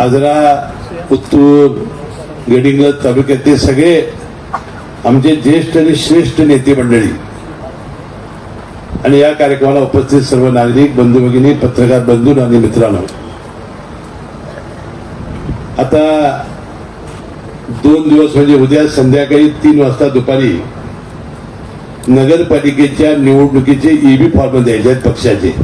आजरा पुत्तूर गडिंग्लज तालुक्यातले सगळे आमचे ज्येष्ठ आणि श्रेष्ठ नेते मंडळी. आणि या कार्यक्रमाला उपस्थित सर्व नागरिक बंधू भगिनी पत्रकार बंधू आणि मित्रांनो. आता दोन दिवस म्हणजे उद्या संध्याकाळी तीन वाजता दुपारी नगरपालिकेच्या निवडणुकीचे ईबी फॉर्म द्यायचे आहेत पक्षाचे.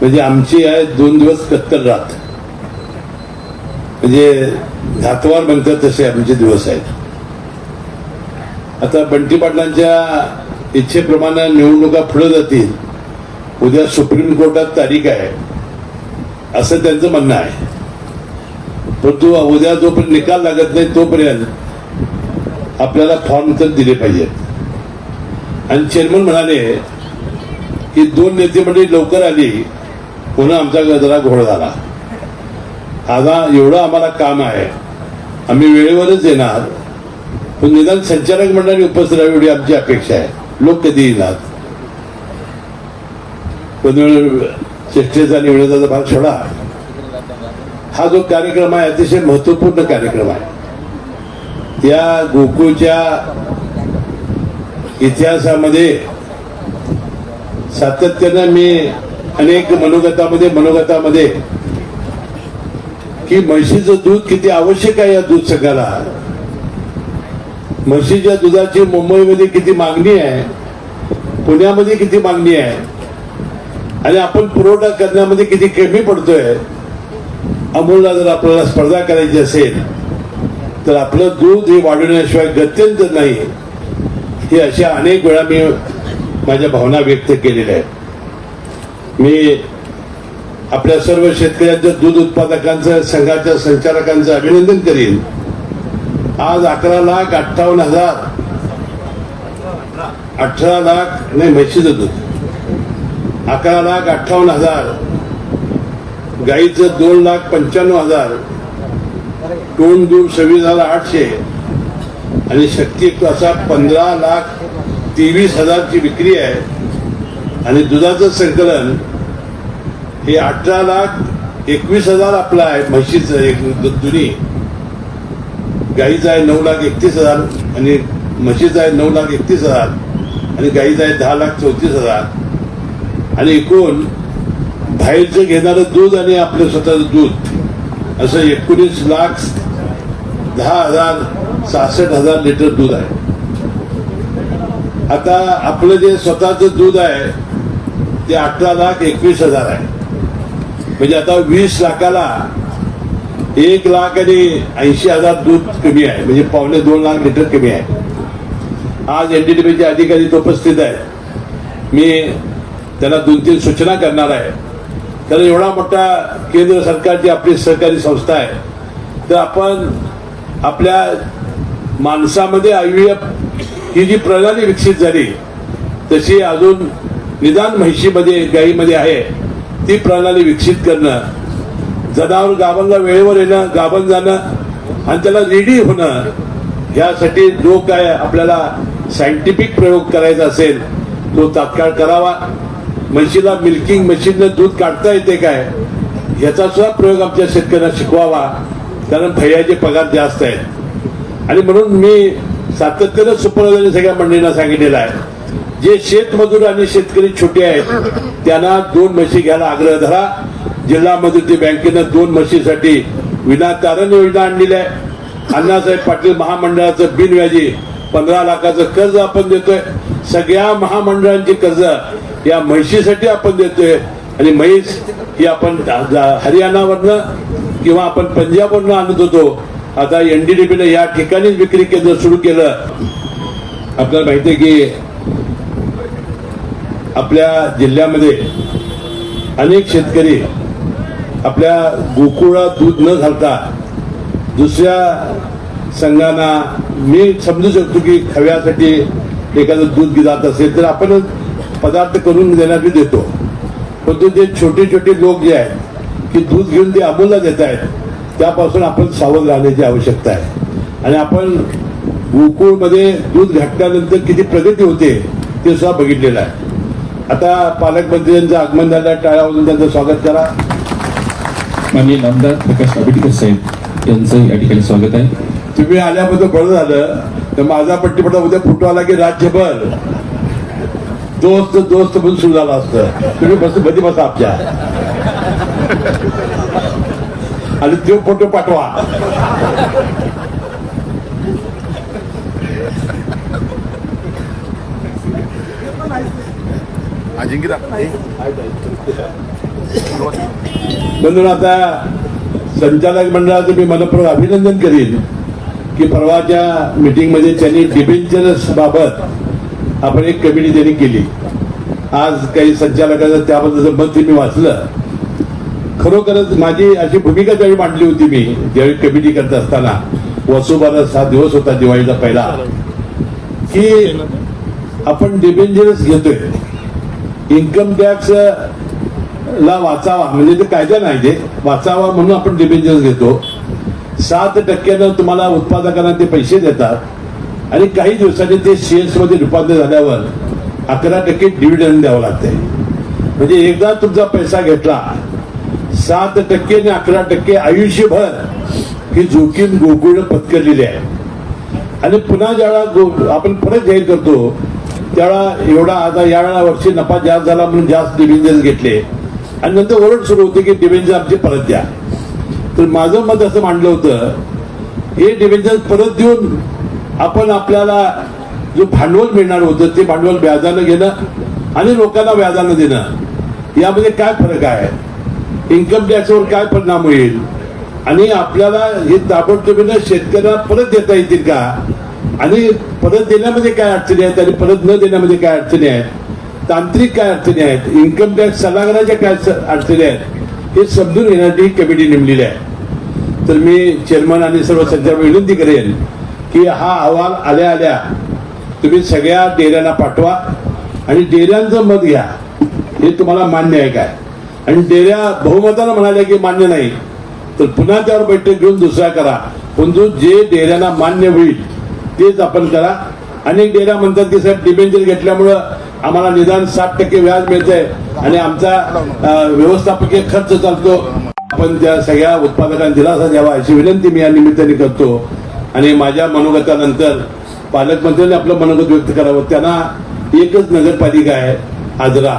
म्हणजे आमची आहे दोन दिवस कत्तर रात. म्हणजे घातवार म्हणतात तसे आमचे दिवस आहेत. आता बंटी पाटलांच्या इच्छेप्रमाणे निवडणुका पुढे जातील. उद्या सुप्रीम कोर्टात तारीख आहे. असं त्यांचं म्हणणं आहे. परंतु उद्या जोपर्यंत निकाल लागत नाही तोपर्यंत आपल्याला फॉर्म तर दिले पाहिजेत. आणि चेअरमन म्हणाले की दोन नेते मंडळी लवकर आली पुन्हा आमचा गजरा घोळ झाला. आता एवढं आम्हाला काम आहे. आम्ही वेळेवरच येणार. पण निदान संचालक मंडळाने उपस्थित राहावी एवढी आमची अपेक्षा आहे. लोक कधी येणार? पण चेष्टेचा निवडण्याचा भाग सोडा. हा जो कार्यक्रम आहे अतिशय महत्त्वपूर्ण कार्यक्रम आहे. या गोकुळच्या इतिहासामध्ये सातत्यानं मी अनेक मनोगतामध्ये मनोगतामध्ये की म्हशीचं दूध किती आवश्यक आहे या दूध संघाला? म्हशीच्या दुधाची मुंबईमध्ये किती मागणी आहे? पुण्यामध्ये किती मागणी आहे? आणि आपण पुरवठा करण्यामध्ये किती कमी पडतोय? अमूलला जर आपल्याला स्पर्धा करायची असेल तर आपलं दूध हे वाढवण्याशिवाय गत्यंतर नाही. हे अशा अनेक वेळा मी माझ्या भावना व्यक्त केलेल्या आहेत. मी आपल्या सर्व शेतकऱ्यांच्या दूध उत्पादकांचं संघाच्या संचालकांचं अभिनंदन करीन. आज अकरा लाख अठ्ठावन्न हजार अठरा लाख नाही म्हशीचं दूध. अकरा लाख अठ्ठावन्न हजार. गाईचं दोन लाख पंच्याण्णव हजार. टोन दूध सव्वीस हजार आठशे. आणि शक्ती असा पंधरा लाख तेवीस हजारची विक्री आहे. आणि दुधाचं संकलन हे अठरा लाख एकवीस हजार आपला आहे म्हशीचं एक दुनी. गाईचं आहे नऊ लाख एकतीस हजार आणि म्हशीचं आहे नऊ लाख एकतीस हजार आणि गाईचं आहे दहा लाख चौतीस हजार. आणि एकूण बाहेरचं घेणारं दूध आणि आपलं स्वतःचं दूध असं एकोणीस लाख दहा हजार सहासष्ट हजार लिटर दूध आहे. आता आपलं जे स्वतःचं दूध आहे ते अठरा लाख एकवीस हजार आहे. म्हणजे आता वीस लाखाला एक लाख आणि ऐंशी हजार दूध कमी आहे. म्हणजे पावणे दोन लाख लिटर कमी आहे. आज एनडीडीबीचे अधिकारी तो उपस्थित आहेत. मी त्यांना दोन तीन सूचना करणार आहे. कारण एवढा मोठा केंद्र सरकारची आपली सहकारी संस्था आहे. तर आपण आपल्या माणसामध्ये आयुएफ ही जी प्रणाली विकसित झाली तशी अजून निदान म्हैशीमध्ये गायीमध्ये आहे. ती प्रणाली विकसित करणं जनावर गावांना वेळेवर येणं गाभण जाणं आणि त्याला रेडी होणं यासाठी जो काय आपल्याला सायंटिफिक प्रयोग करायचा असेल तो तात्काळ करावा. म्हशीला मिल्किंग मशीननं दूध काढता येते काय याचा सुद्धा प्रयोग आमच्या शेतकऱ्यांना शिकवावा. कारण भैयाचे पगार जास्त आहेत. आणि म्हणून मी सातत्यानं सुप्रधान सगळ्या मंडळींना सांगितलेलं आहे. जे शेतमजूर आणि शेतकरी छोटे आहेत त्यांना दोन म्हशी घ्यायला आग्रह धरा. जिल्हा मजुरी बँकेनं दोन म्हशीसाठी विनातारण योजना आणलेली आहे अण्णासाहेब पाटील महामंडळाचं बिनव्याजी पंधरा लाखाचं कर्ज आपण देतोय. सगळ्या महामंडळांची कर्ज या म्हशीसाठी आपण देतोय. आणि म्हैस ही आपण हरियाणावरनं किंवा आपण पंजाबवरनं आणत होतो. आता एनडीडीबीनं या ठिकाणीच विक्री केंद्र सुरू केलं. आपल्याला माहिती आहे की आपल्या जिल्ह्यामध्ये अनेक शेतकरी आपल्या गोकुळात दूध न घालता दुसऱ्या संघांना मी समजू शकतो की खव्यासाठी एखादं दूध जात असेल तर आपण पदार्थ करून देण्यासाठी देतो. परंतु जे छोटे छोटे लोक जे आहेत की दूध घेऊन ते अमूलला देत आहेत त्यापासून आपण सावध राहण्याची आवश्यकता आहे. आणि आपण गोकुळमध्ये दूध घातल्यानंतर किती प्रगती होते ते सुद्धा बघितलेलं आहे. आता पालकमंत्र्यांचं आगमन झालं टाळ्या वाजवून त्यांचं स्वागत करा. माननीय नामदार प्रकाश आंबेडकर साहेब यांचं या ठिकाणी स्वागत आहे. तुम्ही आल्याबद्दल बरं झालं तर माझा पट्टीपटा उद्या फुटो आला की राज्यभर दोस्त दोस्त म्हणून सुरू झाला असतं. तुम्ही बसमध्ये बसा आमच्या आणि तो फोटो पाठवा. अजिंक्यदा म्हणून आता संचालक मंडळाचं मी मनपूर्वक अभिनंदन करीन की परवाच्या मीटिंगमध्ये त्यांनी डिबेंचरस बाबत आपण एक कमिटी त्यांनी केली आज काही संचालकाचं त्याबद्दलचं मत मी वाचलं खरोखरच माझी अशी भूमिका त्यावेळी मांडली होती मी ज्यावेळी कमिटी करत असताना वसुबारस हा दिवस होता दिवाळीचा पहिला की आपण डिबेंचरस घेतोय इन्कम टॅक्स ला वाचावा म्हणजे ते कायदा नाही ते. वाचावा म्हणून आपण डिबेंचर्स घेतो. सात टक्क्यानं तुम्हाला उत्पादकांना ते पैसे देतात. आणि काही दिवसांनी ते शेअर्समध्ये रूपांतर झाल्यावर अकरा टक्के डिव्हिडंड द्यावं लागते. म्हणजे एकदा तुमचा पैसा घेतला सात टक्के आणि अकरा टक्के आयुष्यभर ही जोखीम गोकुळ पत्करलेली आहे. आणि पुन्हा ज्यावेळा आपण परत जाहीर करतो त्यावेळा एवढा आता या वेळा वर्षी नफा जास्त झाला म्हणून जास्त डिव्हिजन घेतले. आणि नंतर ओरड सुरू होते की डिव्हिजन आमचे परत द्या. तर माझं मत असं मांडलं होतं हे डिव्हिजन परत देऊन आपण आपल्याला जो भांडवल मिळणार होतं ते भांडवल व्याजानं घेणं आणि लोकांना व्याजानं देणं यामध्ये काय फरक आहे? इन्कम टॅक्सवर काय परिणाम होईल? आणि आपल्याला हे ताबडतोबीनं शेतकऱ्याला परत देता येतील का? आणि परत देण्यामध्ये काय अडचणी आहेत आणि परत न देण्यामध्ये काय अडचणी आहेत? तांत्रिक काय अडचणी आहेत? इन्कम टॅक्स सल्लागाराच्या काय स- अडचणी आहेत? हे समजून घेण्यासाठी ही कमिटी नेमलेली आहे. तर मी चेअरमन आणि सर्व संचालक विनंती करेन की हा अहवाल आल्या आल्या तुम्ही सगळ्या डेऱ्यांना पाठवा आणि डेऱ्यांचं मत घ्या. हे तुम्हाला मान्य आहे काय? आणि डेऱ्या बहुमतानं म्हणाल्या की मान्य नाही तर पुन्हा त्यावर बैठक घेऊन दुसरा करा. परंतु जे डेऱ्यांना मान्य होईल तेच आपण करा. अनेक डेऱ्या म्हणतात की साहेब डिबेंचर घेतल्यामुळं आम्हाला निदान साठ टक्के व्याज मिळतंय आणि आमचा व्यवस्थापकीय खर्च चालतो. आपण त्या सगळ्या उत्पादकांना दिलासा द्यावा अशी विनंती मी या निमित्ताने करतो. आणि माझ्या मनोगतानंतर पालकमंत्र्यांनी आपलं मनोगत व्यक्त करावं. त्यांना एकच नगरपालिका आहे आजरा.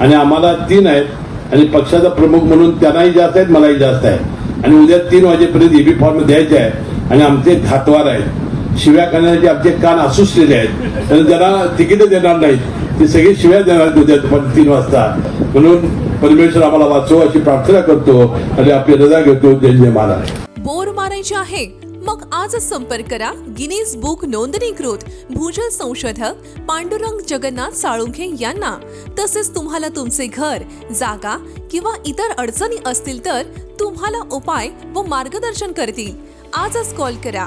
आणि आम्हाला तीन आहेत. आणि पक्षाचा प्रमुख म्हणून त्यांनाही जास्त आहेत मलाही जास्त आहे आणि उद्या तीन वाजेपर्यंत ईबी फॉर्म द्यायचे आहे आणि आमचे खातवार आहेत. शिव्या करण्याचे आमचे कान असुसलेले आहेत आणि ज्यांना तिकीट देणार नाहीत. ते सगळे शिव्या देणार आहेत पण तीन वाजता. म्हणून परमेश्वर आम्हाला वाचो अशी प्रार्थना करतो आणि आपली रजा घेतो. जय जय महाराज. बोर मारायचे आहे? मग आजच संपर्क करा. गिनीज बुक नोंदणीकृत भूजल संशोधक पांडुरंग जगन्नाथ साळुंखे यांना. तसेच तुम्हाला तुमचे घर जागा किंवा इतर अडचणी असतील तर तुम्हाला उपाय व मार्गदर्शन करतील. आजच कॉल करा.